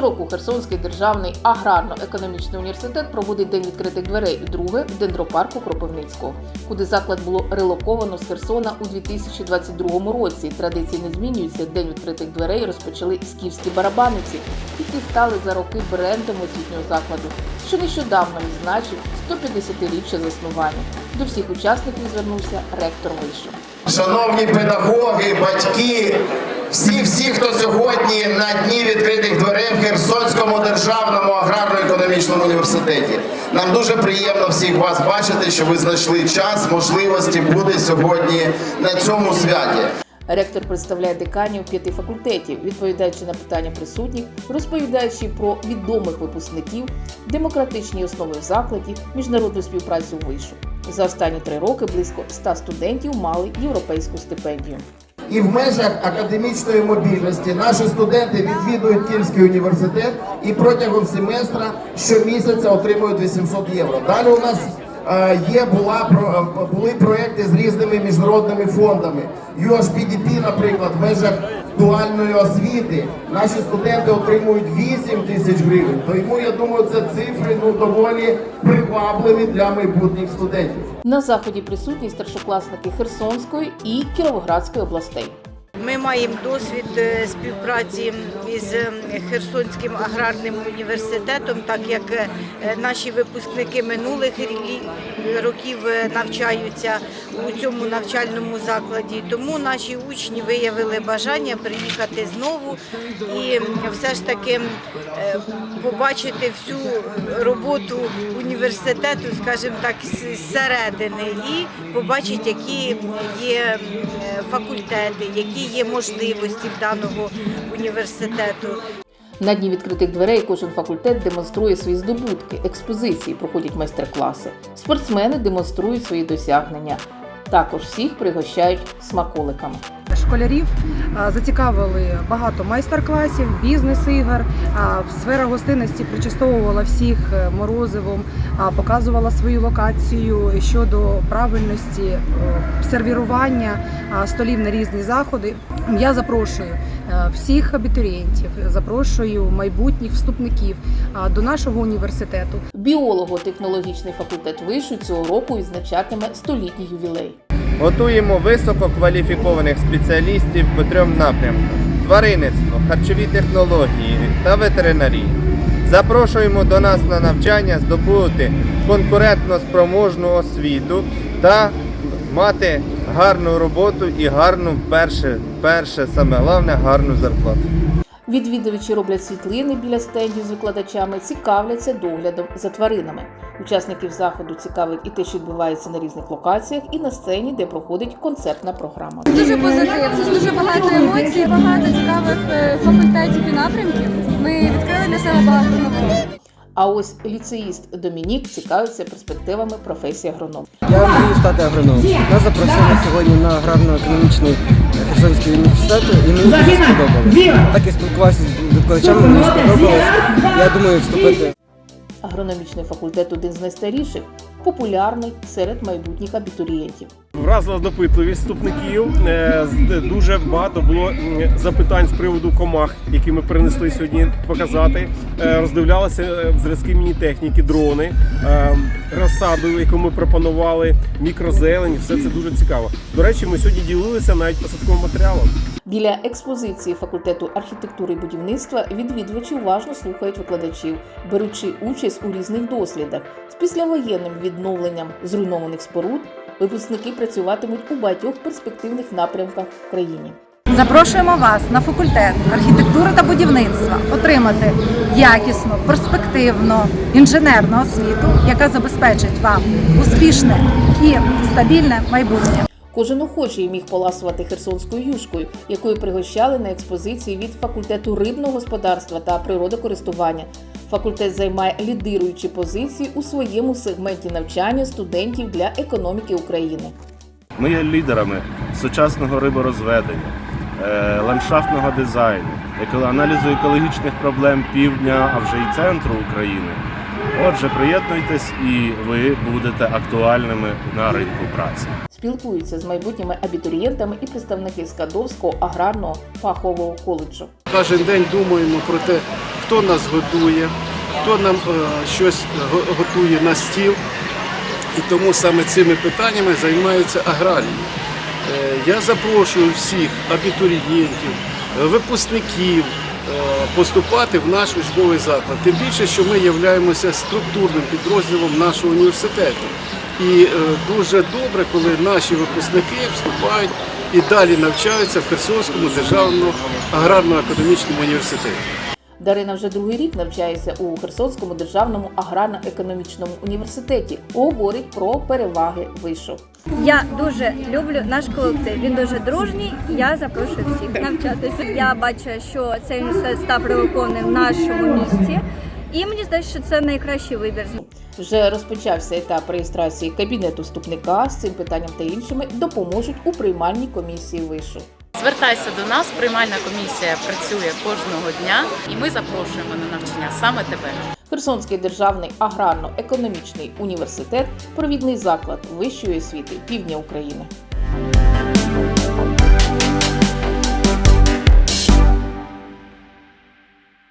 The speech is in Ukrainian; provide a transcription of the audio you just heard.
Щороку Херсонський державний аграрно-економічний університет проводить день відкритих дверей вдруге в дендропарку Кропивницького, куди заклад було релоковано з Херсона у 2022 році. Традиції не змінюються. День відкритих дверей розпочали скіфські барабаниці, які стали за роки брендом освітнього закладу, що нещодавно відзначив 150-річчя заснування. До всіх учасників звернувся ректор вишу. Шановні педагоги, батьки, всі, всі, хто сьогодні на дні відкритих дверей в Херсонському державному аграрно-економічному університеті. Нам дуже приємно всіх вас бачити, що ви знайшли час, можливості бути сьогодні на цьому святі. Ректор представляє деканів п'яти факультетів, відповідаючи на питання присутніх, розповідаючи про відомих випускників, демократичні основи в закладі, міжнародну співпрацю вишу. За останні три роки близько 100 студентів мали європейську стипендію. І в межах академічної мобільності наші студенти відвідують Київський університет і протягом семестра щомісяця отримують 800 євро. Далі у нас е, є була е, були проекти з різними міжнародними фондами. USPDP, наприклад, в межах дуальної освіти наші студенти отримують 8 тисяч гривень. Тому я думаю, це цифри ну доволі привабливі для майбутніх студентів. На заході присутні старшокласники Херсонської і Кіровоградської областей. Ми маємо досвід е, співпраці із е, Херсонським аграрним університетом, так як е, наші випускники минулих років е, навчаються у цьому навчальному закладі. Тому наші учні виявили бажання приїхати знову і все ж таки побачити всю роботу університету, скажімо так, зсередини, і побачити, які є факультети, які є можливості в даного університету. На дні відкритих дверей кожен факультет демонструє свої здобутки, експозиції, проходять майстер-класи. Спортсмени демонструють свої досягнення. Також всіх пригощають смаколиками. Школярів зацікавили багато майстер-класів, бізнес-ігор. А, Сфера гостинності причастовувала всіх е, морозивом, показувала свою локацію щодо правильності е, сервірування столів на різні заходи. Я запрошую е, всіх абітурієнтів, запрошую майбутніх вступників до нашого університету. Біолого-технологічний факультет вишу цього року відзначатиме столітній ювілей. Готуємо висококваліфікованих спеціалістів по трьом напрямкам: тваринництво, харчові технології та ветеринарії. Запрошуємо до нас на навчання здобути конкурентно спроможну освіту та мати гарну роботу і гарну перше, перше саме головне гарну зарплату. Відвідувачі роблять світлини біля стендів з викладачами, цікавляться доглядом за тваринами. Учасників заходу цікавить і те, що відбувається на різних локаціях, і на сцені, де проходить концертна програма. Дуже позитивно, дуже багато емоцій, багато цікавих е, факультетів і напрямків. Ми відкрили для себе багато нового. А ось ліцеїст Домінік цікавиться перспективами професії агроном. Я мрію стати агрономом. Нас запросили сьогодні на аграрно-економічний Херсонський університет, і мені дуже сподобалось. Так і спілкувався з викладачами, мені сподобалось. Я думаю вступити. Агрономічний факультет один з найстаріших, популярний серед майбутніх абітурієнтів. Вразила допитливість вступників. Е, Дуже багато було запитань з приводу комах, які ми принесли сьогодні показати. Е, Роздивлялися е, зразки мінітехніки, дрони, розсаду, яку ми пропонували, мікрозелень. Все це дуже цікаво. До речі, ми сьогодні ділилися навіть посадковим матеріалом. Біля експозиції факультету архітектури і будівництва відвідувачі уважно слухають викладачів, беручи участь у різних дослідах. З післявоєнним відновленням зруйнованих споруд випускники працюватимуть у багатьох перспективних напрямках в країні. Запрошуємо вас на факультет архітектури та будівництва отримати якісну, перспективну інженерну освіту, яка забезпечить вам успішне і стабільне майбутнє. Кожен охочий міг поласувати херсонською юшкою, якою пригощали на експозиції від факультету рибного господарства та природокористування. Факультет займає лідируючі позиції у своєму сегменті навчання студентів для економіки України. Ми є лідерами сучасного риборозведення, е, ландшафтного дизайну, аналізу екологічних проблем півдня, а вже й центру України. Отже, приєднуйтесь і ви будете актуальними на ринку праці. Спілкуються з майбутніми абітурієнтами і представники Скадовського аграрного фахового коледжу. Кожен день думаємо про те, хто нас годує, хто нам е, щось готує на стіл. І тому саме цими питаннями займаються аграрії. Е, Я запрошую всіх абітурієнтів, е, випускників е, поступати в наш учбовий заклад. Тим більше, що ми являємося структурним підрозділом нашого університету. І е, дуже добре, коли наші випускники вступають і далі навчаються в Херсонському державному аграрно-академічному університеті. Дарина вже другий рік навчається у Херсонському державному аграрно-економічному університеті. Говорить про переваги вишу. Я дуже люблю наш колектив. Він дуже дружній. Я запрошую всіх навчатися. Я бачу, що цей університет став релокованим в нашому місті. І мені здається, що це найкращий вибір. Вже розпочався етап реєстрації кабінету вступника з цим питанням та іншими допоможуть у приймальній комісії вишу. Звертайся до нас, приймальна комісія працює кожного дня, і ми запрошуємо на навчання саме тебе. Херсонський державний аграрно-економічний університет провідний заклад вищої освіти півдня України.